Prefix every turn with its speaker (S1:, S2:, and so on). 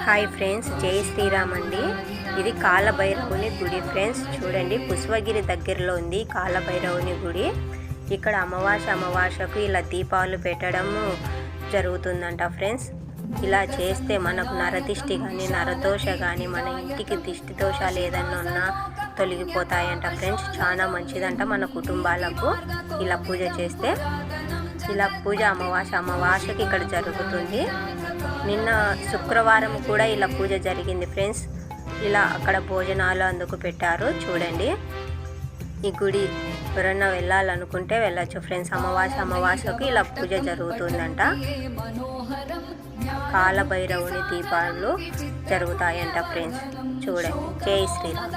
S1: Hi friends జై శ్రీరామ్ అండి. ఇది కాలభైరవుని గుడి ఫ్రెండ్స్. చూడండి పుష్పగిరి దగ్గరలో ఉంది కాలభైరవుని గుడి. ఇక్కడ అమావాస అమావాసకు ఇలా దీపాలు పెట్టడం జరుగుతుందంట ఫ్రెండ్స్. ఇలా చేస్తే మనకు నరదిష్టి కానీ నరదోష కానీ మన ఇంటికి దిష్టి దోషాలు ఏదన్నా ఉన్నా తొలగిపోతాయంట ఫ్రెండ్స్. చాలా మంచిదంట మన కుటుంబాలకు ఇలా పూజ చేస్తే. ఇలా పూజ అమావాస అమావాసకి ఇక్కడ జరుగుతుంది. నిన్న శుక్రవారం కూడా ఇలా పూజ జరిగింది ఫ్రెండ్స్. ఇలా అక్కడ భోజనాలు అందుకు పెట్టారు. చూడండి. ఈ గుడి ఎవరన్నా వెళ్ళాలనుకుంటే వెళ్ళొచ్చు ఫ్రెండ్స్. అమావాస అమావాసకు ఇలా పూజ జరుగుతుందంట. కాలభైరవుని దీపాలు జరుగుతాయంట ఫ్రెండ్స్. చూడండి. జై శ్రీరామ్.